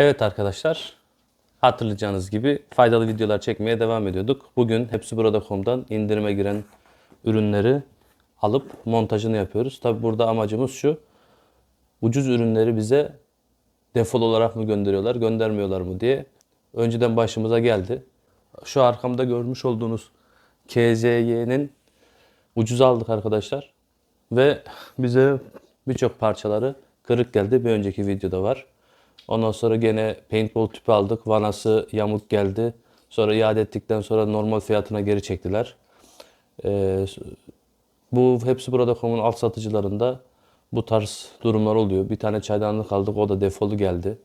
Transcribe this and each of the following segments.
Evet arkadaşlar, hatırlayacağınız gibi faydalı videolar çekmeye devam ediyorduk. Bugün hepsiburada.com'dan indirime giren ürünleri alıp montajını yapıyoruz. Tabi burada amacımız şu, ucuz ürünleri bize defol olarak mı gönderiyorlar, göndermiyorlar mı diye önceden başımıza geldi. Şu arkamda görmüş olduğunuz KZY'nin ucuz aldık arkadaşlar. Ve bize birçok parçaları kırık geldi. Bir önceki videoda var. Ondan sonra gene paintball tüpü aldık. Vanası yamuk geldi. Sonra iade ettikten sonra normal fiyatına geri çektiler. Ee, bu hepsi burada komun alt satıcılarında bu tarz durumlar oluyor. Bir tane çaydanlık aldık o da defolu geldi.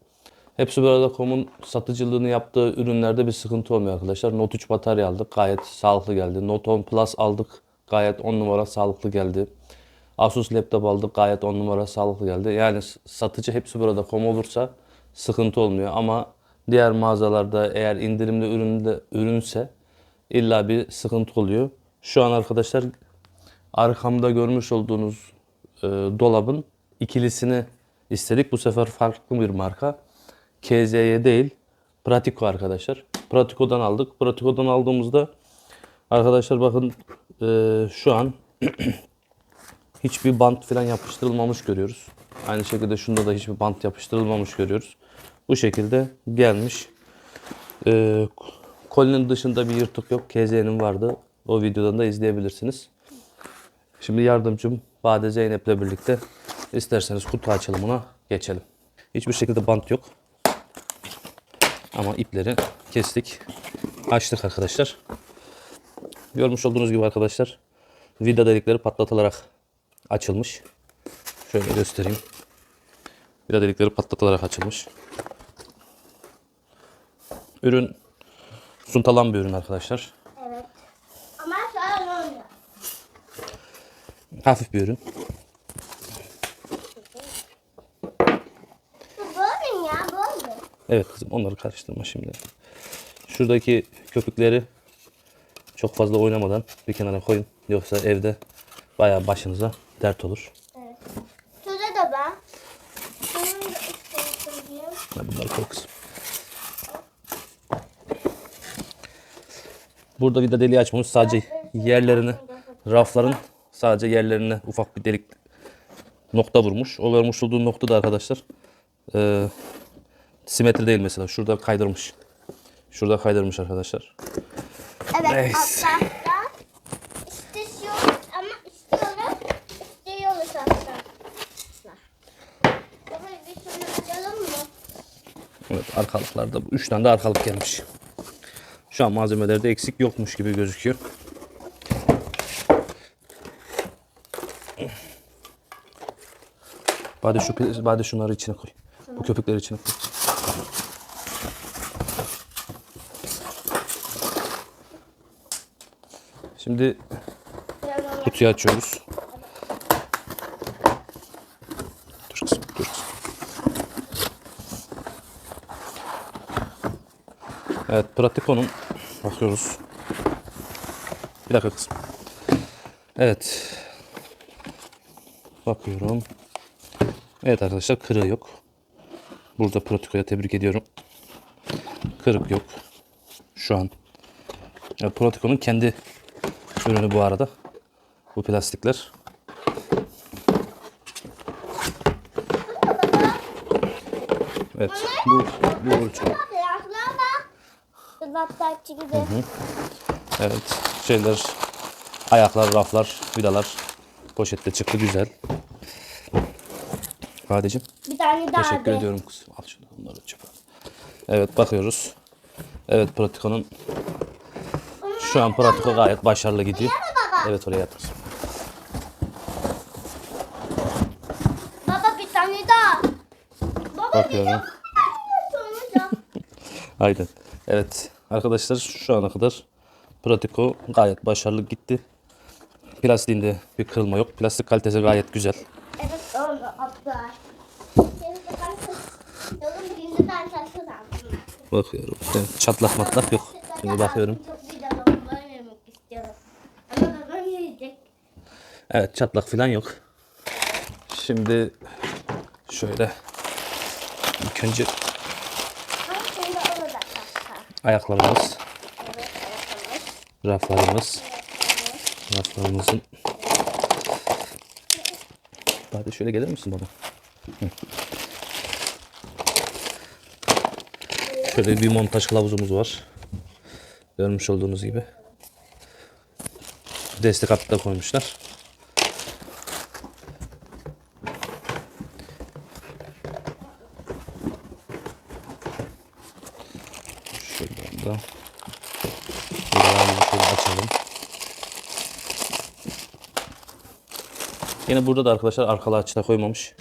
Hepsi burada komun satıcılığını yaptığı ürünlerde bir sıkıntı olmuyor arkadaşlar. Note 3 batarya aldık gayet sağlıklı geldi. Note 10 Plus aldık gayet 10 numara sağlıklı geldi. Asus laptop aldık gayet 10 numara sağlıklı geldi. Yani satıcı hepsi burada kom olursa sıkıntı olmuyor ama diğer mağazalarda eğer indirimli üründe ürünse illa bir sıkıntı oluyor. Şu an arkadaşlar arkamda görmüş olduğunuz e, dolabın ikilisini istedik. Bu sefer farklı bir marka. KZY değil, Pratico arkadaşlar. Pratico'dan aldık. Pratico'dan aldığımızda arkadaşlar bakın e, şu an hiçbir bant falan yapıştırılmamış görüyoruz. Aynı şekilde şunda da hiçbir bant yapıştırılmamış görüyoruz. Bu şekilde gelmiş. Ee, kolinin dışında bir yırtık yok. KZ'nin vardı. O videodan da izleyebilirsiniz. Şimdi yardımcım Bade Zeynep'le birlikte isterseniz kutu açılımına geçelim. Hiçbir şekilde bant yok. Ama ipleri kestik. Açtık arkadaşlar. Görmüş olduğunuz gibi arkadaşlar vida delikleri patlatılarak açılmış. Şöyle göstereyim. Vida delikleri patlatılarak açılmış. Ürün suntalan bir ürün arkadaşlar. Evet. Ama sonra olmuyor. Hafif bir ürün. Bu böyle ya böyle. Evet kızım onları karıştırma şimdi. Şuradaki köpükleri çok fazla oynamadan bir kenara koyun. Yoksa evde bayağı başınıza dert olur. Evet. Şurada da ben. Bunları koy kızım. Burada vida deliği açmamış. Sadece yerlerini, rafların sadece yerlerine ufak bir delik nokta vurmuş. O vermiş olduğu nokta da arkadaşlar e, simetri değil mesela. Şurada kaydırmış. Şurada kaydırmış arkadaşlar. Evet. Neyse. Hatta istiyoruz ama istiyoruz. İstiyoruz aslında. Baba bir açalım mı? Evet arkalıklarda. Üç tane de arkalık gelmiş. Şu an malzemelerde eksik yokmuş gibi gözüküyor. Bade şu bade şunları içine koy. Bu köpükleri içine koy. Şimdi kutuyu açıyoruz. Dur kızım, dur kızım. Evet, Pratico'nun bakıyoruz. Bir dakika kızım. Evet. Bakıyorum. Evet arkadaşlar kırığı yok. Burada Pratico'ya tebrik ediyorum. Kırık yok. Şu an. Evet, Pratico'nun kendi ürünü bu arada. Bu plastikler. Evet. Bu, bu ölçü. Ayaklar da. Dolaptaki gibi. Evet. Şeyler, ayaklar, raflar, vidalar poşette çıktı güzel. Badeciğim. Bir tane daha Teşekkür abi. ediyorum kızım. Al şunu bunları çöpe. Evet bakıyoruz. Evet Pratico'nun şu an Pratico gayet başarılı gidiyor. Evet oraya yat kızım. Baba bir tane daha. Baba Bakıyorum. bir tane Aynen. Evet arkadaşlar şu ana kadar Pratico gayet başarılı gitti. Plastiğinde bir kırılma yok. Plastik kalitesi gayet güzel. Evet doğru abla. Bakıyorum. Evet, çatlak matlak yok. Şimdi bakıyorum. Evet çatlak falan yok. Şimdi şöyle ilk önce Ayaklarımız, Evet, ayakkabımız. raflarımız, raflarımızın Hadi şöyle gelir misin baba? Hı. Şöyle bir montaj kılavuzumuz var. Görmüş olduğunuz gibi. Destek hattı da koymuşlar. Şuradan da Buradan şöyle açalım. Yine burada da arkadaşlar arkalı açıda koymamış.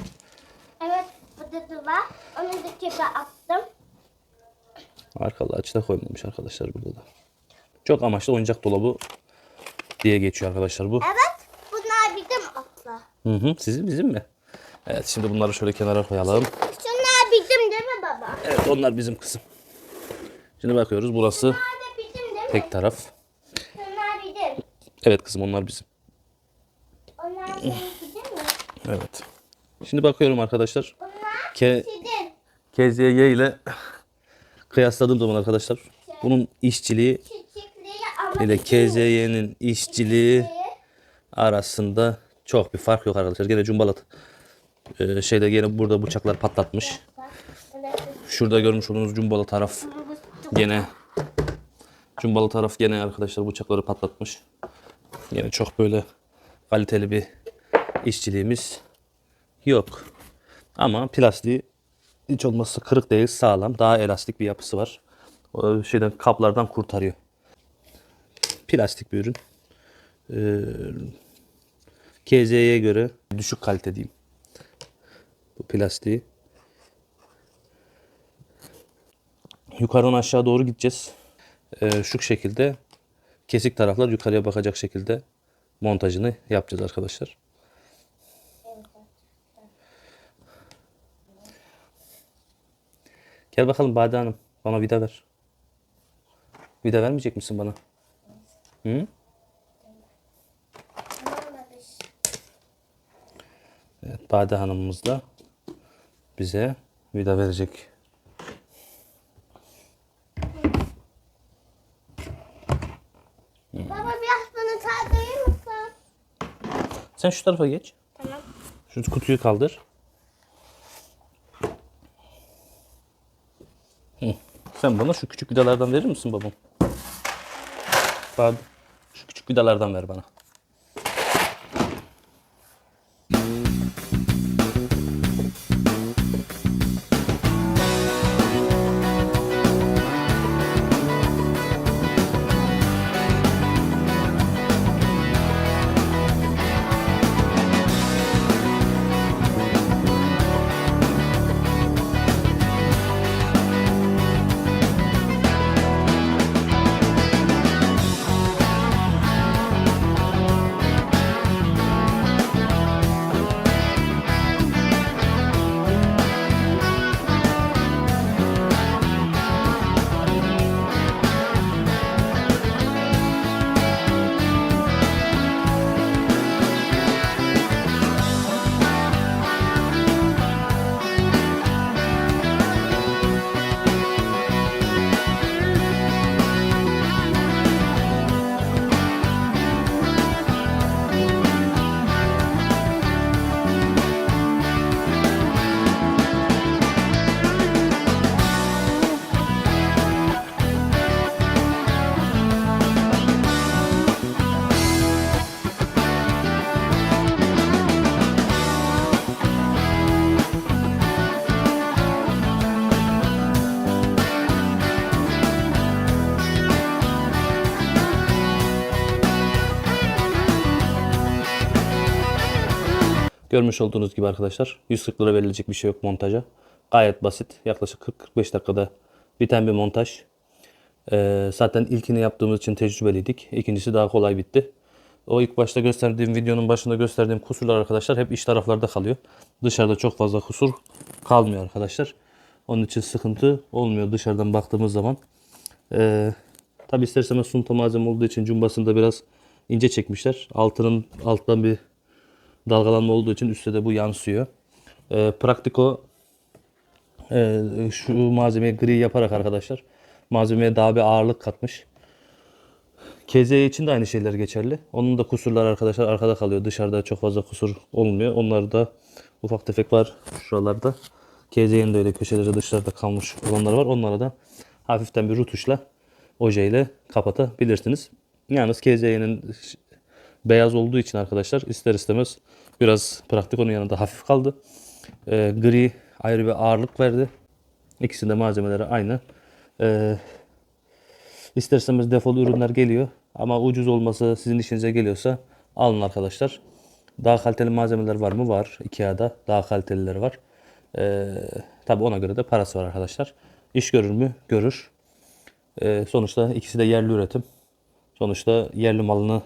Evet, burada da var. Onu da çöpe attım. Arkalı açıda koymamış arkadaşlar burada da. Çok amaçlı oyuncak dolabı diye geçiyor arkadaşlar bu. Evet, bunlar bizim atla. Hı hı. Sizin bizim mi? Evet şimdi bunları şöyle kenara koyalım. Şunlar bizim değil mi baba? Evet onlar bizim kızım. Şimdi bakıyoruz burası Bunlar da bizim değil mi? tek taraf. Şunlar bizim. Evet kızım onlar bizim. Onlar mi? Evet. Şimdi bakıyorum arkadaşlar. Bunlar Ke sizin. KZY ile kıyasladığım zaman arkadaşlar bunun işçiliği ile. KZY'nin işçiliği arasında çok bir fark yok arkadaşlar. Gene cumbalat ee, şeyde gene burada bıçaklar patlatmış. Şurada görmüş olduğunuz cumbalı taraf gene cumbalı taraf gene arkadaşlar bıçakları patlatmış. Yine çok böyle kaliteli bir işçiliğimiz yok. Ama plastiği hiç olmazsa kırık değil sağlam. Daha elastik bir yapısı var. O şeyden kaplardan kurtarıyor. Plastik bir ürün. Ee, KZ'ye göre düşük kalite diyeyim. Bu plastiği. Yukarıdan aşağı doğru gideceğiz. Ee, şu şekilde kesik taraflar yukarıya bakacak şekilde montajını yapacağız arkadaşlar. Gel bakalım Bade Hanım. Bana vida ver. Vida vermeyecek misin bana? Hı? Evet, Bade Hanımımız da bize vida verecek. Biraz bana saldırır mısın? Sen şu tarafa geç. Tamam. Şu kutuyu kaldır. Hı. Sen bana şu küçük vidalardan verir misin babam? Bak, şu küçük vidalardan ver bana. Görmüş olduğunuz gibi arkadaşlar 140 lira verilecek bir şey yok montaja. Gayet basit. Yaklaşık 40-45 dakikada biten bir montaj. Ee, zaten ilkini yaptığımız için tecrübeliydik. İkincisi daha kolay bitti. O ilk başta gösterdiğim videonun başında gösterdiğim kusurlar arkadaşlar hep iç taraflarda kalıyor. Dışarıda çok fazla kusur kalmıyor arkadaşlar. Onun için sıkıntı olmuyor dışarıdan baktığımız zaman. Ee, Tabi isterseniz sunta malzeme olduğu için cumbasını da biraz ince çekmişler. Altının alttan bir dalgalanma olduğu için üstte de bu yansıyor. Ee, Praktiko e, şu malzemeyi gri yaparak arkadaşlar malzemeye daha bir ağırlık katmış. KZ için de aynı şeyler geçerli. Onun da kusurları arkadaşlar arkada kalıyor. Dışarıda çok fazla kusur olmuyor. Onlarda ufak tefek var şuralarda. KZ'nin de öyle köşeleri dışarıda kalmış olanlar var. Onlara da hafiften bir rutuşla ojeyle kapatabilirsiniz. Yalnız KZ'nin beyaz olduğu için arkadaşlar ister istemez biraz praktik onun yanında hafif kaldı. Ee, gri ayrı bir ağırlık verdi. İkisinde malzemeleri aynı. Ee, ister istemez ürünler geliyor. Ama ucuz olması sizin işinize geliyorsa alın arkadaşlar. Daha kaliteli malzemeler var mı? Var. Ikea'da daha kalitelileri var. Ee, tabi ona göre de parası var arkadaşlar. İş görür mü? Görür. Ee, sonuçta ikisi de yerli üretim. Sonuçta yerli malını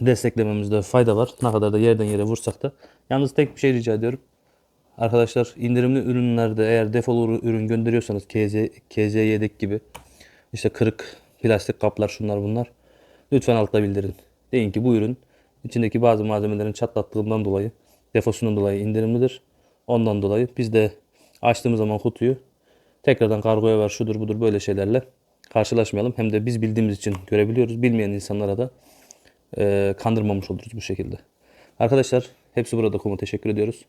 desteklememizde fayda var. Ne kadar da yerden yere vursak da. Yalnız tek bir şey rica ediyorum. Arkadaşlar indirimli ürünlerde eğer defolu ürün gönderiyorsanız KZ, KZ yedek gibi işte kırık plastik kaplar şunlar bunlar. Lütfen altta bildirin. Deyin ki bu ürün içindeki bazı malzemelerin çatlattığından dolayı defosundan dolayı indirimlidir. Ondan dolayı biz de açtığımız zaman kutuyu tekrardan kargoya ver şudur budur böyle şeylerle karşılaşmayalım. Hem de biz bildiğimiz için görebiliyoruz. Bilmeyen insanlara da e, kandırmamış oluruz bu şekilde. Arkadaşlar hepsi burada kuma teşekkür ediyoruz.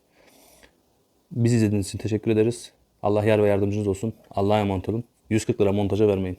Bizi izlediğiniz için teşekkür ederiz. Allah yar ve yardımcınız olsun. Allah'a emanet olun. 140 lira montaja vermeyin.